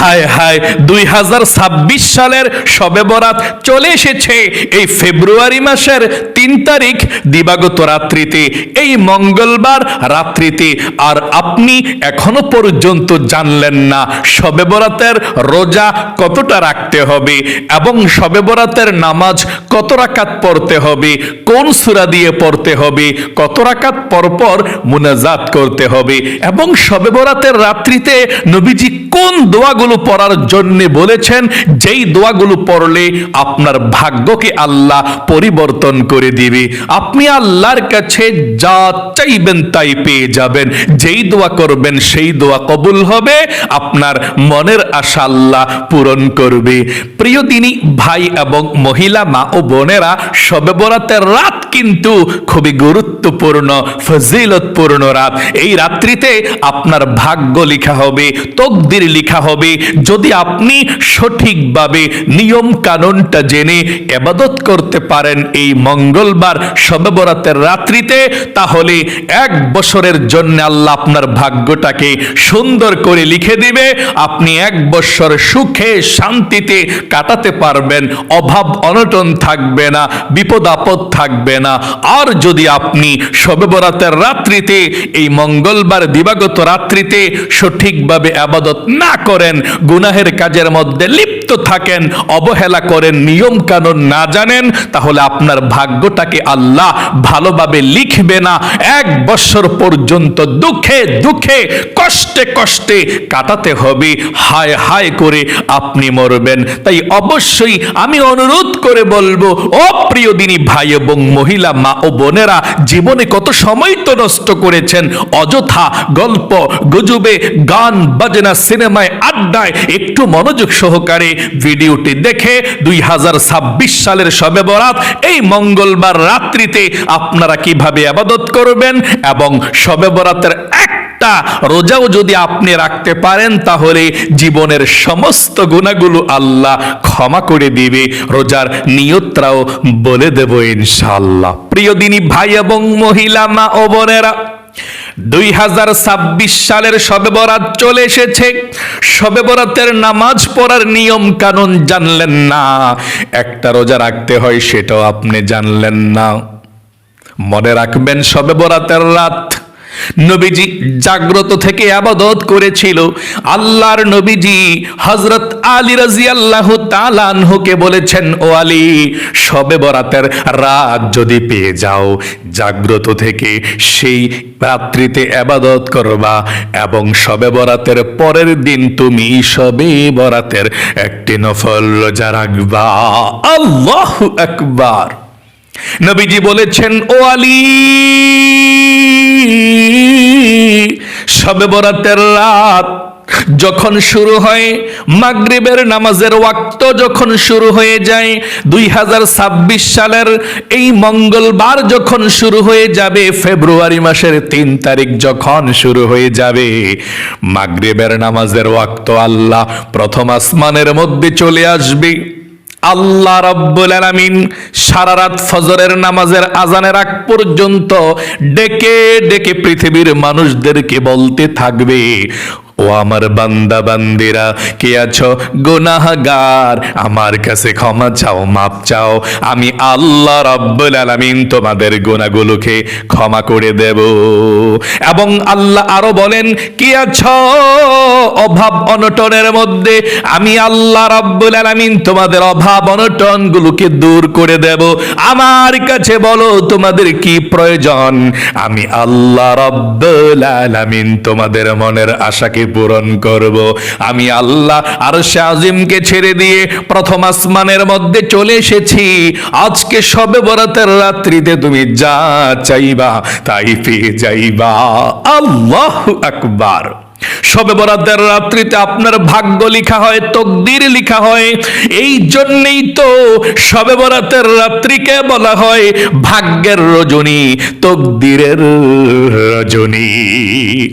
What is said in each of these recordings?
হায় হায়, দুই হাজার ছাব্বিশ সালের সবে বরাত চলে এসেছে। এই ফেব্রুয়ারি মাসের তিন তারিখ দিবাগত রাত্রিতে, এই মঙ্গলবার রাত্রিতে। আর আপনি এখনও পর্যন্ত জানলেন না সবে বরাতের রোজা কতটা রাখতে হবে এবং সবে বরাতের নামাজ কত রাকাত পড়তে হবে, কোন সূরা দিয়ে পড়তে হবে, কত রাকাত পরপর মুনাজাত করতে হবে এবং সবে বরাতের রাত্রিতে নবীজি কোন দোয়াগুলো পড়ার জন্য বলেছেন, যেই দোয়াগুলো পড়লে আপনার ভাগ্যকে আল্লাহ পরিবর্তন করে দিবে। আপনি আল্লাহর কাছে যা চাইবেন তাই পেয়ে যাবেন। যেই দোয়া করবেন, সেই দোয়া কবুল হবে। আপনার মনের আশা আল্লাহ পূরণ করবে। প্রিয় দিনী, ভাই এবং মহিলা, মা ও বোনেরা, সবে বরাতের রাত কিন্তু খুবই গুরুত্বপূর্ণ, ফজিলতপূর্ণ রাত। এই রাত্রিতে আপনার ভাগ্য লেখা হবে, তকদির লেখা হবে। যদি আপনি সঠিকভাবে নিয়ম কানুনটা জেনে এবাদত করতে পারেন এই মঙ্গলবার সবে বরাতের রাত্রিতে, তাহলে এক বছরের জন্য আল্লাহ আপনার ভাগ্যটাকে সুন্দর করে লিখে দিবে। আপনি এক বছর সুখে শান্তিতে কাটাতে পারবেন, অভাব অনটন থাকবে না, বিপদ আপদ থাকবে না। আর যদি আপনি সবে বরাতের রাত্রিতে, এই মঙ্গলবার দিবাগত রাত্রিতে সঠিকভাবে আবাদত না করেন, গুনাহের কাজের মধ্যে লিপ্ত থাকেন, অবহেলা করেন নিয়ম কানুন না জানেন, তাহলে আপনার ভাগ্যটাকে আল্লাহ ভালোভাবে লিখবে না। এক বছর পর্যন্ত দুঃখে দুঃখে, কষ্টে কষ্টে কাটাতে হবে। হায় হায় করে আপনি মরবেন। তাই অবশ্যই আমি অনুরোধ করে বলব ও প্রিয় দিনী ভাই এবং মহিলা মা ও বোনেরা, জীবনে কত সময় তো নষ্ট করেছেন? অযথা গল্প, গুজবে, গান, বাজনা, সিনেমায়, আড্ডায় একটু মনোযোগ সহকারে ভিডিওটি দেখে দুই হাজার ছাব্বিশ সালের সবে বরাত এই মঙ্গলবার রাত্রিতে আপনারা কীভাবে আবাদত করবেন এবং সবে বরাতের একটা রোজাও যদি আপনি রাখতে পারেন, তাহলে জীবনের সমস্ত গুণাগুলো আল্লাহ ক্ষমা করে দিবে। রোজার নিয়তরাও বলে দেব ইনশাল্লাহ প্রিয় দিনী ভাই এবং মহিলা, মা ও বোনেরা, দুই হাজার ছাব্বিশ সালের সবে বরাত চলে এসেছে। সবে বরাতের নামাজ পড়ার নিয়ম কানুন জানলেন না। একটা রোজা রাখতে হয়, সেটাও আপনি জানলেন না। মনে রাখবেন সবে বরাতের রাত নবীজি জাগ্রত থেকে আবাদত করেছিল। আল্লাহর নবীজি হজরত আলী রাজি আল্লাহ তালানহুকে বলেছেন, ও আলী, সবে বরাতের রাত যদি পেয়ে যাও, জাগ্রত থেকে সেই রাত্রিতে আবাদত করবা এবং সবে বরাতের পরের দিন তুমি সবে বরাতের একটি নফল রোজা রাখবা। আল্লাহ আকবার। নবীজি বলেছেন, ও আলী সবে বরাতের রাত যখন শুরু হয়, মাগরিবের নামাজের ওয়াক্ত যখন শুরু হয়ে যায়, দুই হাজার ছাব্বিশ সালের এই মঙ্গলবার যখন শুরু হয়ে যাবে, ফেব্রুয়ারি মাসের তিন তারিখ যখন শুরু হয়ে যাবে, মাগরিবের নামাজের ওয়াক্ত আল্লাহ প্রথম আসমানের মধ্যে চলে আসবে। আল্লাহ রব্বুল আলামিন সারা রাত ফজরের নামাজের আজানের আগ পর্যন্ত ডেকে ডেকে পৃথিবীর মানুষদেরকে বলতে থাকবে ও আমার বান্দা বান্দিরা, কে আছো? গুনাহগার, আমার কাছে ক্ষমা চাও, মাপ চাও। আমি আল্লাহ রব্বুল আলামিন তোমাদের গুনাহগুলোকে ক্ষমা করে দেব। এবং আল্লাহ আরও বলেন, কি আছো? অভাব অনটনের মধ্যে আমি আল্লাহ রব্বুল আলামিন তোমাদের অভাব অনটন গুলোকে দূর করে দেব। আমার কাছে বলো, তোমাদের কি প্রয়োজন? আমি আল্লাহ রব্বুল আলামিন তোমাদের মনের আশাকে পূরণ করব। আমি আল্লাহ আর আজিমকে ছেড়ে দিয়ে প্রথম আসমানের মধ্যে চলে এসেছি। আজকে সবে বরাতের রাত্রিতে তুমি যা চাইবা তাই পেয়ে যাইবা। আল্লাহ আকবার। সবে বরাতের রাত্রিতে আপনার ভাগ্য লিখা হয়, তকদির লিখা হয়। এই জন্যই তো সবে বরাতের রাত্রিকে বলা হয় ভাগ্যের রজনী, তকদিরের রজনী।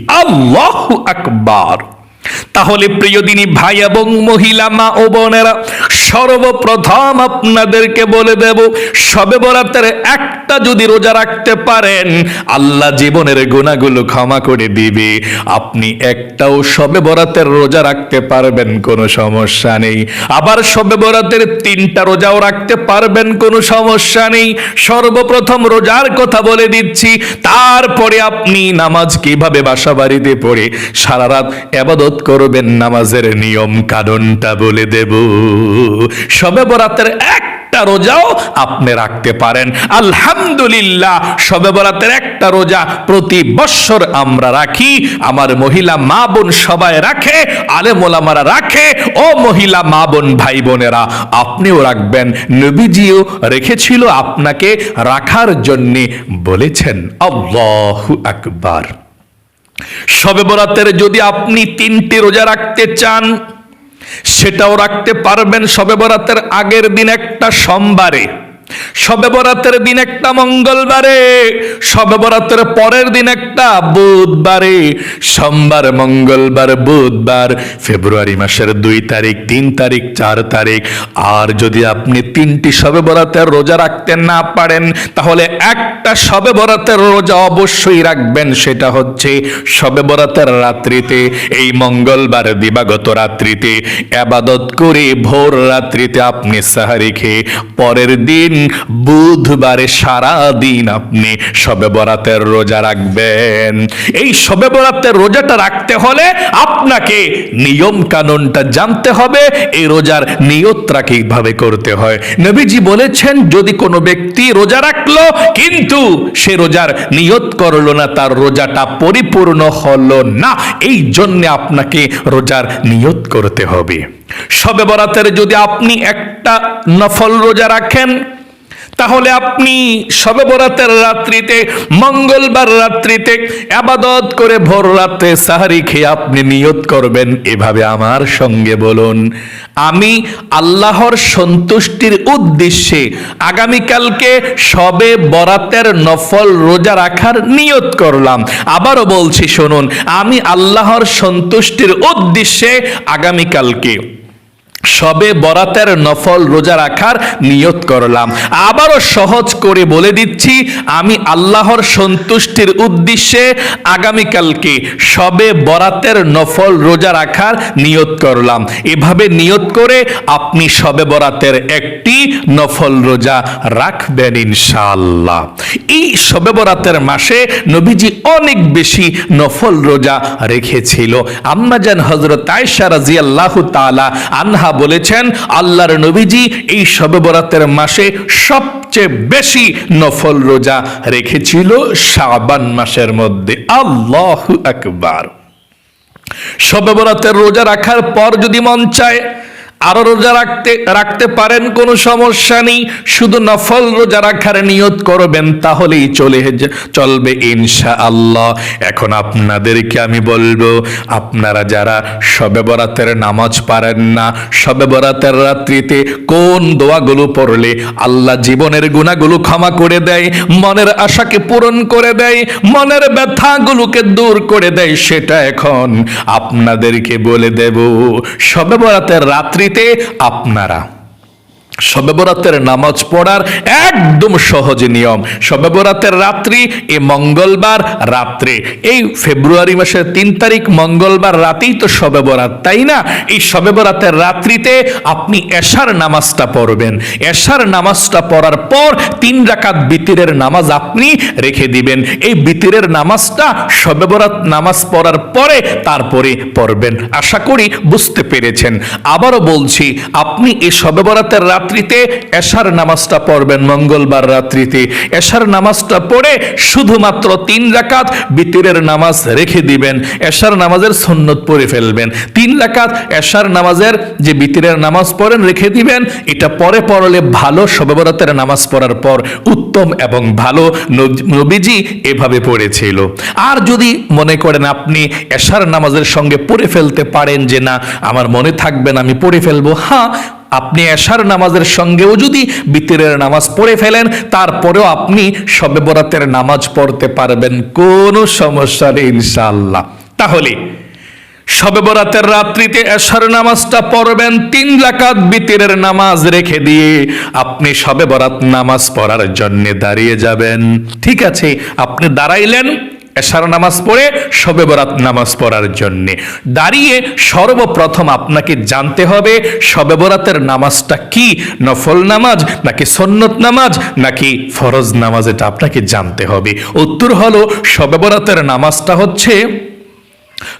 আল্লাহ আকবার। তাহলে প্রিয় দিনী ভাই এবং মহিলা, মা ও বোনেরা, সর্বপ্রথম আপনাদেরকে বলে দেব, সবে বরাতের একটা যদি রোজা রাখতে পারেন, আল্লাহ জীবনের গুণাগুলো ক্ষমা করে দিবে। আপনি একটাও সবে বরাতের রোজা রাখতে পারবেন, কোনো সমস্যা নেই। আবার সবে বরাতের তিনটা রোজাও রাখতে পারবেন, কোনো সমস্যা নেই। সর্বপ্রথম রোজার কথা বলে দিচ্ছি, তারপরে আপনি নামাজ কীভাবে বাসা বাড়িতে পড়ে সারা রাত এবাদত করবেন নামাজের নিয়ম কানুনটা বলে দেব। সবে বরাতের একটা রোজাও আপনি রাখতে পারেন। আলহামদুলিল্লাহ, সবে বরাতের একটা রোজা প্রতি বৎসর আমরা রাখি। আমার মহিলা মা বোন সবাই রাখে আলেমোলামারা রাখে। ও মহিলা মা বোন ভাই বোনেরা, আপনিও রাখবেন। নবীজিও রেখেছিল আপনাকে রাখার জন্যে বলেছেন, আল্লাহু আকবার। সবে বরাতের যদি আপনি তিনটি রোজা রাখতে চান, সেটাও রাখতে পারবেন সবে বরাতের আগের দিন একটা সোমবারে। সবে বরাতের দিন একটা মঙ্গলবারে, সবে বরাতের পরের দিন একটা বুধবারে। সোমবার, মঙ্গলবার, বুধবার, ফেব্রুয়ারি মাসের দুই তারিখ, তিন তারিখ, চার তারিখ। আর যদি আপনি তিনটি সবে বরাতের রোজা রাখতে না পারেন, তাহলে একটা সবে বরাতের রোজা অবশ্যই রাখবেন। সেটা হচ্ছে সবে বরাতের রাত্রিতে, এই মঙ্গলবার দিবাগত রাত্রিতে। আবাদত করে ভোর রাত্রিতে আপনি সাহারি খেয়ে পরের দিন বুধবারে সারা দিন আপনি সবে বরাতের রোজা রাখবেন। এই সবে বরাতের রোজাটা রাখতে হলে আপনাকে নিয়ম কানুনটা জানতে হবে, এই রোজার নিয়তটা কীভাবে করতে হয়। নবীজি বলেছেন, যদি কোনো ব্যক্তি রোজা রাখল, কিন্তু সে রোজার নিয়ত করল না, তার রোজাটা পরিপূর্ণ হলো না, এই জন্য আপনাকে রোজার নিয়ত করতে হবে। সবে বরাতের যদি আপনি একটা নফল রোজা রাখেন তাহলে আপনি সবে বরাতের রাত্রিতে, মঙ্গলবার রাত্রিতে, আবাদত করে ভোর রাতে সাহারি খেয়ে আপনি নিয়ত করবেন। এভাবে আমার সঙ্গে বলুন, আমি আল্লাহর সন্তুষ্টির উদ্দেশ্যে আগামীকালকে সবে বরাতের নফল রোজা রাখার নিয়ত করলাম। আবারও বলছি, শুনুন, আমি আল্লাহর সন্তুষ্টির উদ্দেশ্যে আগামীকালকে সবে বরাতের নফল রোজা রাখার নিয়ত করলাম। আবারও সহজ করে বলে দিচ্ছি, আমি আল্লাহর সন্তুষ্টির উদ্দেশ্যে আগামীকালকে সবে বরাতের নফল রোজা রাখার নিয়ত করলাম। এভাবে নিয়ত করে আপনি সবে বরাতের একটি নফল রোজা রাখবেন ইনশাআল্লাহ। এই সবে বরাতের মাসে নবীজি অনেক বেশি নফল রোজা রেখেছিল। আম্মাজান হজরত আয়সা রাজিয়াল্লাহু তাআলা আনহা বলেছেন, আল্লাহর নবীজি এই শবে বরাতের মাসে সবচেয়ে বেশি নফল রোজা রেখেছিল শাবান মাসের মধ্যে। আল্লাহ আকবার। শবে বরাতের রোজা রাখার পর যদি মন চায় আরও রোজা রাখতে রাখতে পারেন, কোনো সমস্যা নেই। শুধু নফল রোজা রাখার নিয়ত করবেন, তাহলেই চলে চলবে ইনশা আল্লাহ এখন আপনাদেরকে আমি বলব, আপনারা যারা সবে বরাতের নামাজ পারেন না সবে বরাতের রাত্রিতে কোন দোয়াগুলো পড়লে আল্লাহ জীবনের গুণাগুলো ক্ষমা করে দেয়, মনের আশাকে পূরণ করে দেয়, মনের ব্যথাগুলোকে দূর করে দেয়, সেটা এখন আপনাদেরকে বলে দেব। সবে বরাতের রাত্রিতে আপনারা শবে বরাতের নামাজ পড়ার একদম সহজ নিয়ম। শবে বরাতের রাত্রি এ মঙ্গলবার রাত্রে। এই ফেব্রুয়ারি মাসের তিন তারিখ মঙ্গলবার রাতেই তো শবে বরাত তাই না? এই শবে বরাতের রাত্রিতে আপনি এশার নামাজটা পড়বেন। এশার নামাজটা পড়ার পর তিন রাকাত বিতিরের নামাজ আপনি রেখে দিবেন। এই বিতিরের নামাজটা শবে বরাত নামাজ পড়ার পরে তারপরে পড়বেন। আশা করি বুঝতে পেরেছেন। আবারও বলছি, আপনি এই শবে বরাতের রাত্রিতে এশার নামাজটা পড়বেন, মঙ্গলবার রাত্রিতে। এশার নামাজটা পড়ে শুধুমাত্র তিন রাকাত বিতিরের নামাজ রেখে দিবেন, এশার নামাজের সুন্নত পড়ে ফেলবেন। তিন রাকাত এশার নামাজের যে বিতিরের নামাজ পড়েন রেখে দিবেন, এটা পরে পড়লে ভালো শবে বরাতের নামাজ পড়ার পর উত্তম এবং ভালো নব- নবীজি এভাবে পড়েছিল। আর যদি মনে করেন আপনি এশার নামাজের সঙ্গে পড়ে ফেলতে পারেন যে না, আমার মনে থাকবেন আমি পড়ে ফেলব হ্যাঁ আপনি এশার নামাজের সঙ্গেও যদি বিতিরের নামাজ পড়ে ফেলেন, তারপরেও আপনি শবে বরাতের নামাজ পড়তে পারবেন, কোনো সমস্যা নেই ইনশাআল্লাহ। তাহলে শবে বরাতের রাত্রিতে এশার নামাজটা পড়বেন, তিন রাকাত বিতিরের নামাজ রেখে দিয়ে আপনি শবে বরাত নামাজ পড়ার জন্য দাঁড়িয়ে যাবেন। ঠিক আছে, আপনি দাঁড়াইলেন এশার নামাজ পড়ে, শবে বরাত নামাজ পড়ার জন্যে। দাঁড়িয়ে সর্বপ্রথম আপনাকে জানতে হবে, শবে বরাতের নামাজটা কি? নফল নামাজ, নাকি সন্নত নামাজ, নাকি ফরজ নামাজ, এটা আপনাকে জানতে হবে। উত্তর হলো, শবে বরাতের নামাজটা হচ্ছে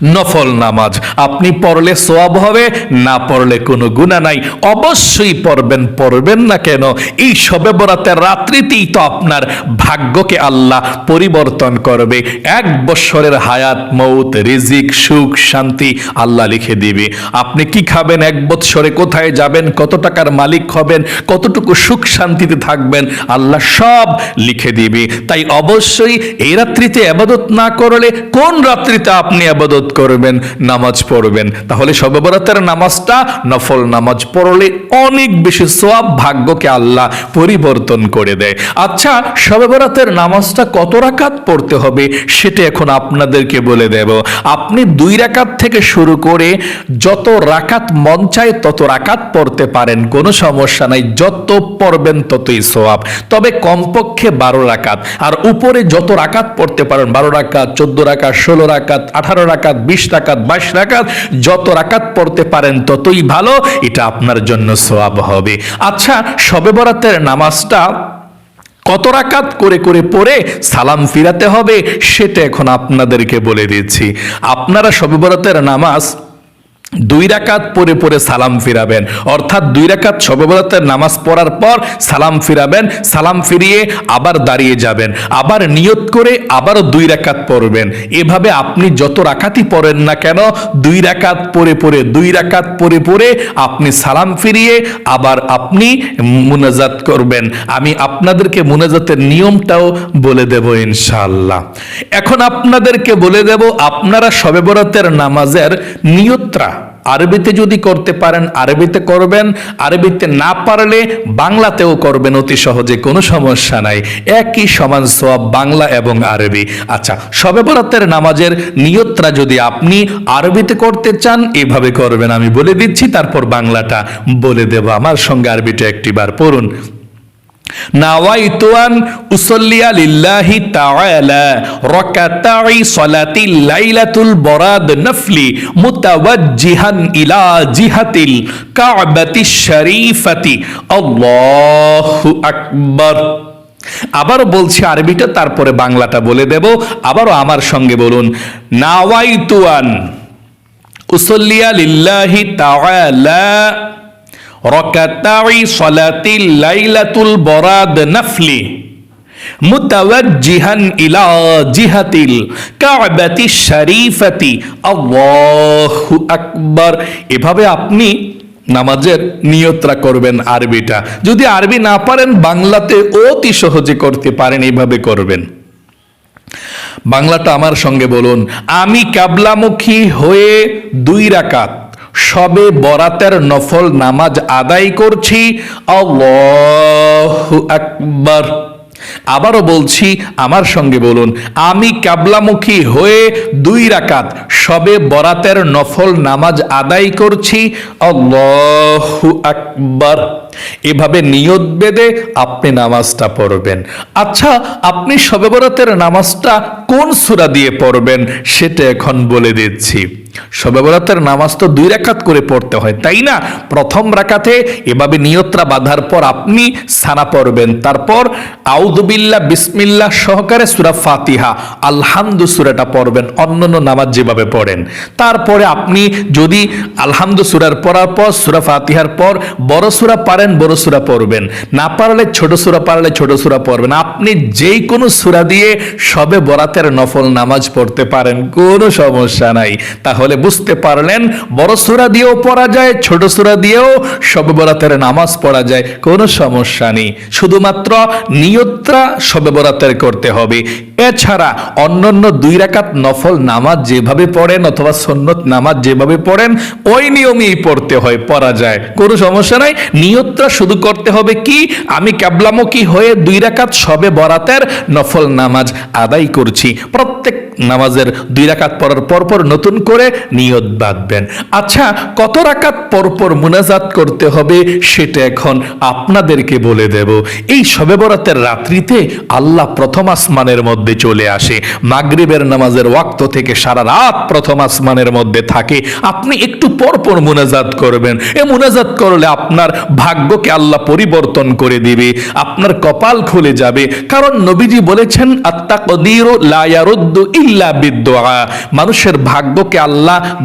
নফল নামাজ। আপনি পড়লে সোয়াব হবে, না পড়লে কোনো গুণা নাই। অবশ্যই পড়বেন পড়বেন না কেন? এই সবে বরাতের রাত্রিতেই তো আপনার ভাগ্যকে আল্লাহ পরিবর্তন করবে। এক বৎসরের হায়াত, মৌত, রিজিক, সুখ, শান্তি আল্লাহ লিখে দিবে। আপনি কি খাবেন? এক বৎসরে কোথায় যাবেন? কত টাকার মালিক হবেন? কতটুকু সুখ শান্তিতে থাকবেন? আল্লাহ সব লিখে দিবে। তাই অবশ্যই এই রাত্রিতে আবাদত না করলে কোন রাত্রিতে আপনি আবাদত করবেন, নামাজ পড়বেন। তাহলে শবে নামাজটা নফল নামাজ পড়লে অনেক বেশি সোয়াব ভাগ্যকে আল্লাহ পরিবর্তন করে দেয়। আচ্ছা শবে নামাজটা কত রাকাত পড়তে হবে সেটা এখন আপনাদেরকে বলে দেব। আপনি দুই রাকাত থেকে শুরু করে যত রাকাত মন চায় তত রাকাত পড়তে পারেন, কোনো সমস্যা নাই। যত পড়বেন ততই সোয়াব তবে কমপক্ষে বারো রাকাত। আর উপরে যত রাকাত পড়তে পারেন, বারো রাকাত, চোদ্দ রাকাত, ষোলো রাকাত, আঠারো রাকাত বিশ রাকাত, বাইশ রাকাত, যত রাকাত পড়তে পারেন ততই ভালো, এটা আপনার জন্য সোয়াব হবে। আচ্ছা সবে বরাতের নামাজটা কত রাকাত করে করে পড়ে সালাম ফিরাতে হবে, সেটা এখন আপনাদেরকে বলে দিচ্ছি। আপনারা সবে বরাতের নামাজ দুই রাকাত পরে পরে সালাম ফিরাবেন। অর্থাৎ দুই রাকাত সবেবরাতের নামাজ পড়ার পর সালাম ফিরাবেন, সালাম ফিরিয়ে আবার দাঁড়িয়ে যাবেন, আবার নিয়ত করে আবারও দুই রাকাত পড়বেন। এভাবে আপনি যত রাকাতই পড়েন না কেন, দুই রাকাত পরে পরে, দুই রাকাত পরে পরে আপনি সালাম ফিরিয়ে আবার আপনি মুনাজাত করবেন। আমি আপনাদেরকে মুনাজাতের নিয়মটাও বলে দেব ইনশাআল্লাহ। এখন আপনাদেরকে বলে দেব, আপনারা শবে বরাতের নামাজের নিয়ত্রা আরবিতে যদি করতে পারেন, আরবিতে করবেন, আরবিতে না পারলে বাংলাতেও করবেন, অতি সহজে, কোনো সমস্যা নাই। একই সমান সব বাংলা এবং আরবি। আচ্ছা সবে বরাতের নামাজের নিয়তরা যদি আপনি আরবিতে করতে চান, এভাবে করবেন, আমি বলে দিচ্ছি, তারপর বাংলাটা বলে দেব। আমার সঙ্গে আরবিটা একটিবার পড়ুন। নাওয়াইতুয়ান উসল্লিয়া লিল্লাহি তাআলা, রাকাতাই সালাতিল লাইলাতুল বরাদ নফলি মুতাওয়াজ্জিহান ইলা জিহাতিল কাবাতিশ শরীফাতি। আল্লাহু আকবার। আবারও বলছি আরবিটা, তারপরে বাংলাটা বলে দেব। আবারও আমার সঙ্গে বলুন, নাওয়াইতুয়ান উসল্লিয়া লিল্লাহি তাআলা রকাতাই সলাতিল লাইলাতুল বরাদ নফলি ইলা জিহাতিল এভাবে আপনি নামাজের নিয়ত্রা করবেন আরবিটা। যদি আরবি না পারেন, বাংলাতে অতি সহজে করতে পারেন এইভাবে করবেন। বাংলাটা আমার সঙ্গে বলুন, আমি কাবলামুখী হয়ে দুই রাকাত সবে বরাতের নফল নামাজ আদায় করছি। আকবার। আবারও বলছি, আমার সঙ্গে বলুন, আমি কাবলামুখী হয়ে দুই রাকাত সবে বরাতের নফল নামাজ আদায় করছি। আকবার। এভাবে নিয়ত বেদে আপনি নামাজটা পড়বেন। আচ্ছা আপনি সবে বরাতের নামাজটা কোন সূরা দিয়ে পড়বেন সেটা এখন বলে দিচ্ছি। সবে বরাতের নামাজ তো দুই রাকাত করে পড়তে হয়, তাই না? প্রথম রাকাতে এভাবে নিয়ত্রা বাঁধার পর আপনি সানা পড়বেন। তারপর আউদুবিল্লা বিসমিল্লা সহকারে সুরা ফাতিহা, আলহামদু সুরাটা পড়বেন, অন্যান্য নামাজ যেভাবে পড়েন। তারপরে আপনি যদি আলহামদু সুরার পড়ার পর, সুরা ফাতিহার পর বড় সুরা পারেন, বড় সুরা পড়বেন। না পারলে ছোট সুরা পারলে ছোট সুরা পড়বেন। আপনি যেই কোনো সুরা দিয়ে সবে বরাতের নফল নামাজ পড়তে পারেন, কোনো সমস্যা নাই। তাহলে বুঝতে পারলেন, বড় সুরা দিয়েও পড়া যায়, ছোট সুরা দিয়েও সবে বরাতের নামাজ পড়া যায়, কোনো সমস্যা নেই। শুধুমাত্র নিয়ত্রা সবে বরাতের করতে হবে। এছাড়া অন্যান্য দুই রাকাত নফল নামাজ যেভাবে পড়েন অথবা সন্নত নামাজ যেভাবে পড়েন, ওই নিয়মেই পড়তে হয়, পড়া যায়। কোনো সমস্যা নাই। নিয়ত্রা শুধু করতে হবে কি? আমি ক্যাবলামুখী হয়ে দুই রাকাত সবে বরাতের নফল নামাজ আদায় করছি। প্রত্যেক নামাজের দুই রাকাত পড়ার পরপর নতুন করে নিয়ত বাঁধবেন। আচ্ছা কত রাকাত পরপর মুনাজাত করতে হবে সেটা এখন আপনাদেরকে বলে দেব। এই শবে বরাতের রাত্রিতে আল্লাহ প্রথম আসমানের মধ্যে চলে আসে। মাগরিবের নামাজের ওয়াক্ত থেকে সারা রাত প্রথম আসমানের মধ্যে থাকে। আপনি একটু পরপর মুনাজাত করবেন। এ মুনাজাত করলে আপনার ভাগ্যকে আল্লাহ পরিবর্তন করে দিবে। আপনার কপাল খুলে যাবে। কারণ নবীজি বলেছেন আত্মা কদিরু ইল্লা বিদ্দোয়া মানুষের ভাগ্যকে আল্লাহ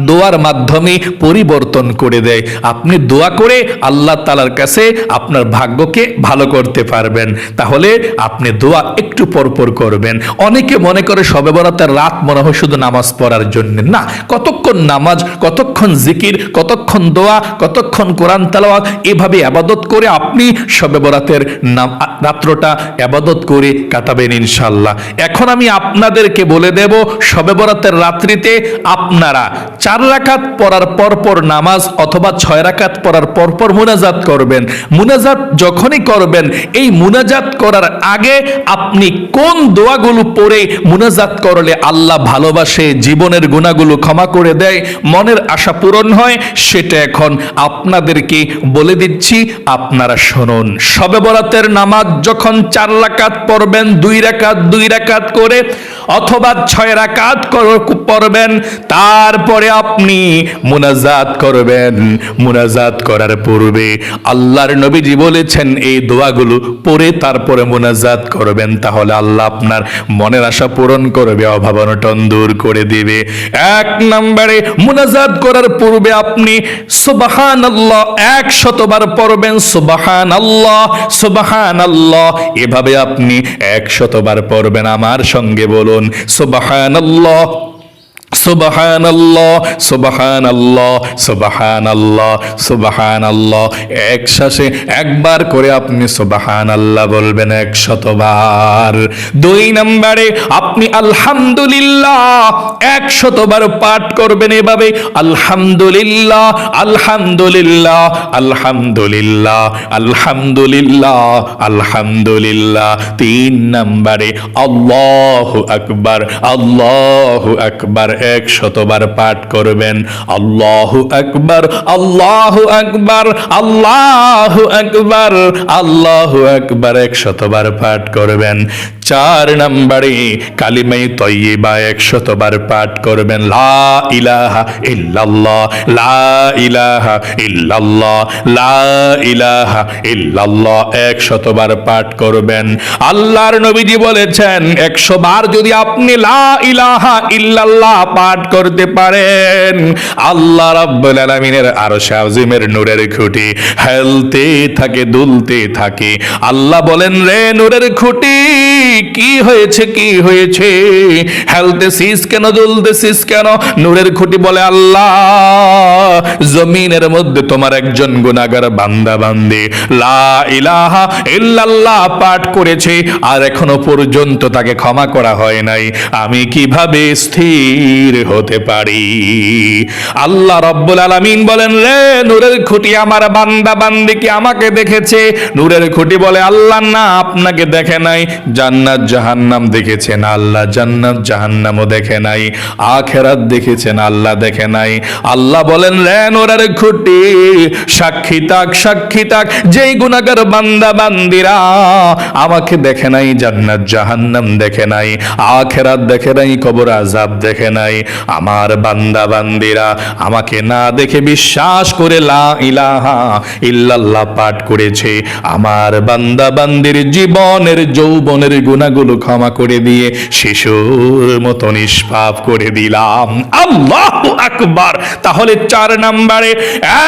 দোয়ার মাধ্যমে পরিবর্তন করে দেয়। আপনি দোয়া করে আল্লাহ তালার কাছে আপনার ভাগ্যকে ভালো করতে পারবেন। তাহলে আপনি দোয়া একটু পরপর করবেন। অনেকে মনে করে সবে বরাতের রাত মনে হয় শুধু নামাজ পড়ার জন্য। না, কতক্ষণ নামাজ, কতক্ষণ জিকির, কতক্ষণ দোয়া, কতক্ষণ কোরআন তালাওয়াত, এভাবে আবাদত করে আপনি সবে বরাতের নাম, রাত্রটা আবাদত করে কাটাবেন ইনশাল্লাহ এখন আমি আপনাদেরকে বলে দেব সবে বরাতের রাত্রিতে আপনারা চার রাকাত পড়ার পরপর নামাজ অথবা ছয় রাকাত পড়ার পরপর মুনাজাত করবেন। মুনাজাত যখনই করবেন, এই মুনাজাত করার আগে আপনি কোন দোয়াগুলো পড়ে মুনাজাত করলে আল্লাহ ভালোবাসে, জীবনের গুণাগুলো ক্ষমা করে দেয়, মনের আশা পূরণ হয়, সেটা এখন আপনাদেরকে বলে দিচ্ছি, আপনারা শুনুন। সবে বরাতের নামাজ যখন চার রাকাত পড়বেন, দুই রাকাত দুই রাকাত করে অথবা ছয় রাকাত পড়বেন, তারপরে আপনি মুনাজাত করবেন। মুনাজাত করার পূর্বে আল্লাহর নবীজি বলেছেন, এই দোয়াগুলো পড়ে তারপরে মুনাজাত করবেন, তাহলে আল্লাহ আপনার মনের আশা পূরণ করবে, অভাব দূর করে দিবে। এক নম্বরে, মুনাজাত করার পূর্বে আপনি সুবাহান আল্লাহ এক শতবার পড়বেন সুবাহান আল্লাহ সুবাহান আল্লাহ এভাবে আপনি এক শতবার পড়বেন। আমার সঙ্গে বলুন সুবাহান আল্লাহ সুবাহান আল্লাহ সুবাহান আল্লাহ সুবাহান আল্লাহ সুবাহান আল্লাহ এক শ্বাসে একবার করে আপনি সুবাহান আল্লাহ বলবেন এক শতবার দুই নম্বরে আপনি আলহামদুলিল্লাহ এক শতবার পাঠ করবেন এভাবে, আলহামদুলিল্লাহ আলহামদুলিল্লাহ আলহামদুলিল্লাহ আলহামদুলিল্লাহ আলহামদুলিল্লাহ। তিন নম্বরে আল্লাহ আকবার আল্লাহ আকবার। এক শতবার পাঠ করবেন, আল্লাহ আকবার আল্লাহ আকবার আল্লাহ আকবার আল্লাহ আকবার। একশতবার পাঠ করবেন চার নম্বরে কালিমাই তৈবা এক শতবার পাঠ করবেন, লা ইলাহা লা ইলাহা লা ইলাহা ইল্লাল্লাহ এক শতবার পাঠ করবেন। আল্লাহর নবীজি বলেছেন, একশো বার যদি আপনি লা ইলাহা পাঠ করতে পারেন, আল্লাহ রাব্বুল আলামিনের আরশে আজিমের নূরের খুঁটি হেলতে থাকে, দুলতে থাকে। আল্লাহ বলেন, রে নূরের খুঁটি কি হয়েছে কি হয়েছে? হেলতেছিস কেন দুলতেছিস কেন? নূরের খুঁটি বলে, আল্লাহ, জমিনের মধ্যে তোমার একজন গুনাগার বান্দা, বান্দি। লা পাঠ করেছে, আর এখনও পর্যন্ত তাকে ক্ষমা করা হয় নাই। আমি কীভাবে স্থির হতে পারি? আল্লাহ রব্বুল আলামিন বলেন, রে নূরের খুঁটি, আমার বান্দা, বান্দি কি আমাকে দেখেছে? নূরের খুঁটি বলে, আল্লাহ না, আপনাকে দেখে নাই। জান্নাত জাহান্নাম দেখেছেন আল্লাহ জান্নাত জাহান্নামও দেখে নাই, আখেরাত দেখেছেন আল্লাহ দেখে নাই। আল্লাহ বলেন রে নূরের খুঁটি, সাক্ষী তাক সাক্ষী তাক, যেই গুনাগার বান্দা, বান্দিরা আমাকে দেখে নাই, জান্নাত জাহান্নাম দেখে নাই, আখেরাত দেখে নাই, কবর আজাব দেখে নাই। আমার বান্দা, বান্দিরা আমাকে না দেখে বিশ্বাস করে লা ইলাহা ইল্লাল্লাহ পাঠ করেছে। আমার বান্দা, বান্দির জীবনের, যৌবনের গুণাগুলো ক্ষমা করে দিয়ে শিশুর মতো নিষ্পাপ করে দিলাম। আল্লাহ আকবার! তাহলে চার নম্বরে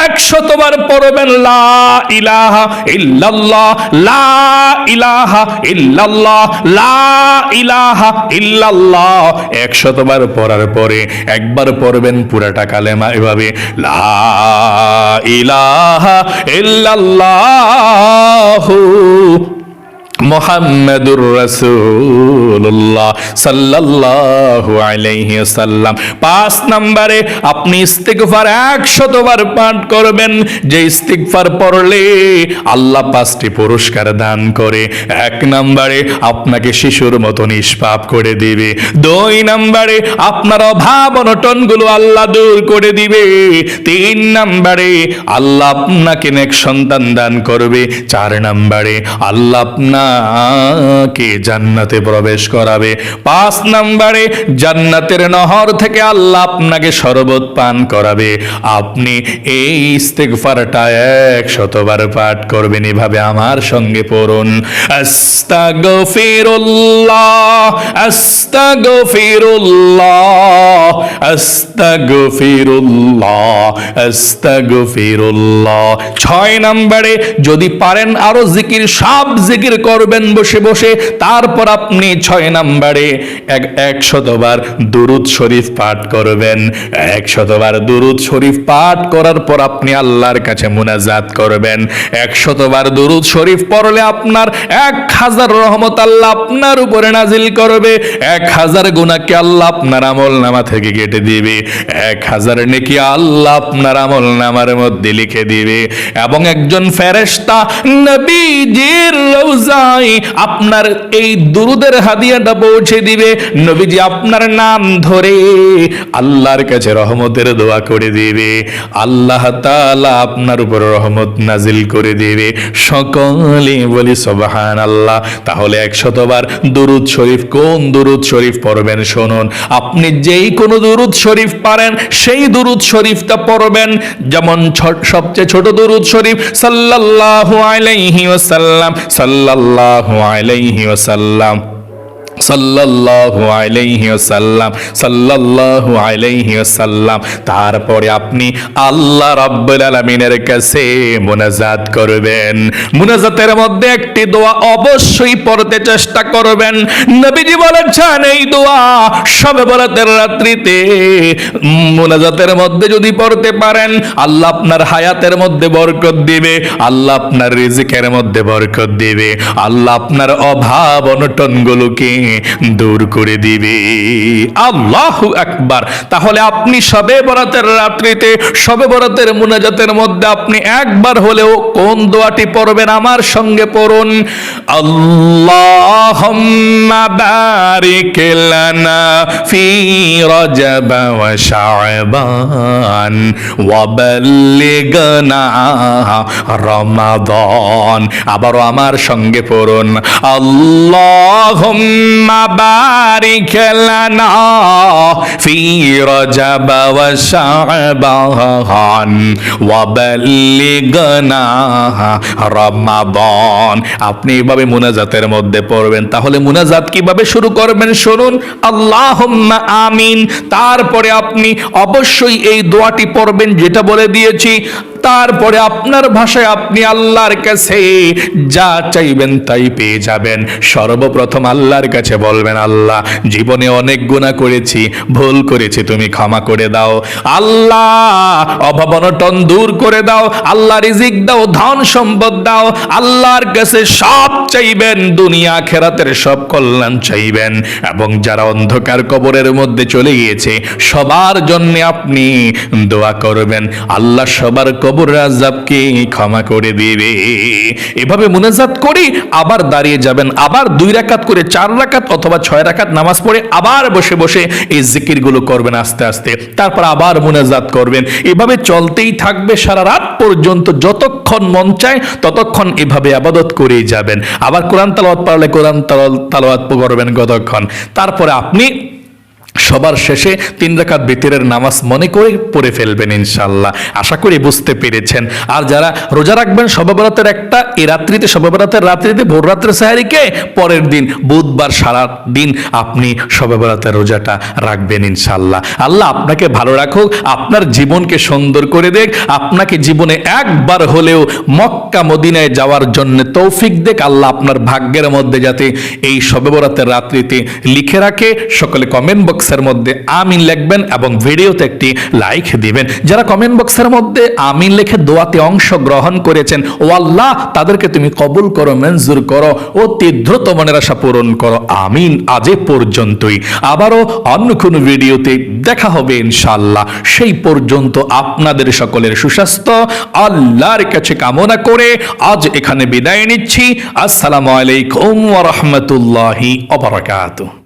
একশতবার পড়বেন, লা ইলাহা ইল্লাল্লাহ, লা ইলাহা ইল্লাল্লাহ, লা ইলাহা ইল্লাল্লাহ। একশতবার পড়ার পরে একবার পড়বেন পুরাটা কালেমা এভাবে, লা ইলাহা ইল্লাল্লাহু মোহাম্মদুর রাসূলুল্লাহ সাল্লাল্লাহু আলাইহি সাল্লাম পাঁচ নম্বরে আপনি ইস্তিগফার একশতবার পাঠ করবেন। যে ইস্তিগফার পড়লে আল্লাহ পাঁচটি পুরস্কার দান করে। এক নম্বরে আপনাকে শিশুর মতো নিষ্পাপ করে দিবে। দুই নম্বরে আপনার অভাব অনটনগুলো আল্লাহ দূর করে দিবে। তিন নম্বরে আল্লাহ আপনাকে নেক সন্তান দান করবে। চার নম্বরে আল্লাহ আপনাকে জান্নাতে প্রবেশ করাবে? পাঁচ নম্বরে, জান্নাতের নহর থেকে আল্লাহ আপনাকে শরবত পান করাবে। আপনি এই ইস্তেগফারটা এক শতবার পাঠ করবেন, এভাবে আমার সঙ্গে পড়ুন। ছয় নম্বরে, যদি পারেন আরও জিকির, সব জিকির করবেন। বসে বসে, তারপর আপনি ছয় নম্বরে এক একশতবার দুরুদ শরীফ পাঠ করবেন। একশতবার দুরুদ শরীফ পাঠ করার পর আপনি আল্লাহর কাছে মুনাজাত করবেন। একশতবার দুরুদ শরীফ পড়লে আপনার এক হাজার রহমত আল্লাহ আপনার উপরে নাজিল করবে। এক হাজার গুণাকে আল্লাহ আপনার আমল নামা থেকে কেটে দিবে। এক হাজার নেকি আল্লাহ আপনার আমল নামার মধ্যে লিখে দিবে। এবং একজন ফেরেশতা নবীজির রওজায় আপনার এই দুরুদের হাদিয়াটা পৌঁছে দিবে। নবীজি আপনার নাম ধরে আল্লাহর কাছে রহমতের দোয়া করে দিবে। আল্লাহ তাআলা আপনার উপর রহমত নাজিল করে দিবে। সকলে বলি সুবহান আল্লাহ তাহলে একশতবার দুরুদ শরীফ কোন দুরুদ শরীফ পড়বেন শুনুন। আপনি যেই কোনো দুরুদ শরীফ পারেন, সেই দুরুদ শরীফটা পড়বেন। যেমন সবচেয়ে ছোট দুরুদ শরীফ সাল্লাল্লাহু আলাইহি ওয়াসাল্লাম, সাল্লাল্লাহু আলাইহি ওয়াসাল্লাম সাল্লাল্লাহু আলাইহি ওয়াসাল্লাম, সাল্লাল্লাহু আলাইহি ওয়াসাল্লাম। তারপরে আপনি আল্লাহ রাব্বুল আলামিনের কাছে মুনাজাত করবেন। মুনাজাতের মধ্যে একটি দোয়া অবশ্যই পড়তে চেষ্টা করবেন। নবীজি বলেছেন, এই দোয়া সবে বরাতের রাত্রিতে মুনাজাতের মধ্যে যদি পড়তে পারেন, আল্লাহ আপনার হায়াতের মধ্যে বরকত দিবে, আল্লাহ আপনার রিজিকের মধ্যে বরকত দিবে, আল্লাহ আপনার অভাব অনটনগুলোকে দূর করে দিবে। আল্লাহু আকবার। তাহলে আপনি সবে বরাতের রাত্রিতে, সবে বরাতের মুনাজাতের মধ্যে আপনি একবার হলেও কোন দোয়াটি পড়বেন? আমার সঙ্গে পড়ুন, আল্লাহুম্মা বারিক লানা ফি রজব ওয়া শাবান ওয়া আবারও আমার সঙ্গে পড়ুন, আল্লাহুম্মা বারিক লানা ফি রজব ওয়া শাবান ওয়া আপনি এভাবে মুনাজাতের মধ্যে পড়বেন, তাহলে মুনাজাত কীভাবে শুরু করবেন শুনুন? আল্লাহুম্মা আমিন। তারপরে আপনি অবশ্যই এই দোয়াটি পড়বেন, যেটা বলে দিয়েছি। তারপরে আপনার ভাষায় আপনি আল্লাহর কাছে যা চাইবেন তাই পেয়ে যাবেন। সর্বপ্রথম আল্লাহর কাছে বলবেন আল্লাহ, জীবনে অনেক গুণা করেছি, ভুল করেছি, তুমি ক্ষমা করে দাও। আল্লাহ, অভাব অনটন দূর করে দাও, আল্লাহ রিজিক দাও, ধন সম্পদ দাও, আল্লাহর কাছে সব চাইবেন, দুনিয়া খেরাতের সব কল্যাণ চাইবেন। এবং যারা অন্ধকার কবরের মধ্যে চলে গিয়েছে, সবার জন্য আপনি দোয়া করবেন। আল্লাহ সবার কবর আজাবকে ক্ষমা করে দিবে। এভাবে মুনাজাত করি আবার দাঁড়িয়ে যাবেন, আবার দুই রাকাত করে, চার রাকাত অথবা ছয় রাকাত নামাজ পড়ে আবার বসে বসে এই জিকিরগুলো করবেন আস্তে আস্তে। তারপর আবার মুনাজাত করবেন। এভাবে চলতেই থাকবে সারা রাত পর্যন্ত। যতক্ষণ মন চায় ততক্ষণ এভাবে আবাদত করেই যাবেন। আবার কোরআন তালাওয়াত পারলে কোরআন তালাওয়াত করবেন কতক্ষণ? তারপরে আপনি সবার শেষে তিন রাকাত বিতিরের নামাজ মনে করে পড়ে ফেলবেন ইনশাল্লাহ আশা করি বুঝতে পেরেছেন। আর যারা রোজা রাখবেন সবাবরাতের একটা, এই রাত্রিতে সবাবরাতের রাত্রিতে, ভোর রাত্রে সাহারিকে, পরের দিন, বুধবার সারা দিন আপনি সবাবরাতের রোজাটা রাখবেন ইনশাল্লাহ আল্লাহ আপনাকে ভালো রাখুক, আপনার জীবনকে সুন্দর করে দেখ, আপনাকে জীবনে একবার হলেও মক্কা, মদিনায় যাওয়ার জন্য তৌফিক দেখ। আল্লাহ আপনার ভাগ্যের মধ্যে যাতে এই সবেবরাতের রাত্রিতে লিখে রাখে। সকলে কমেন্ট বক্সে বক্সের মধ্যে আমিন লিখবেন এবং ভিডিওতে একটি লাইক দিবেন। যারা কমেন্ট বক্সের মধ্যে আমিন লিখে দোয়াতে অংশগ্রহণ করেছেন ও আল্লাহ তাদেরকে তুমি কবুল করো, মঞ্জুর করো, অতি দ্রুত মনের আশা পূরণ করো। আমিন আজ পর্যন্তই। আবারও অন্য কোনো ভিডিওতে দেখা হবে ইনশাআল্লাহ। সেই পর্যন্ত আপনাদের সকলের সুস্বাস্থ্য, আল্লাহর কাছে কামনা করে আজ এখানে বিদায় নিচ্ছি। আসসালামু আলাইকুম ওয়া রাহমাতুল্লাহি ওয়া বারাকাতুহু।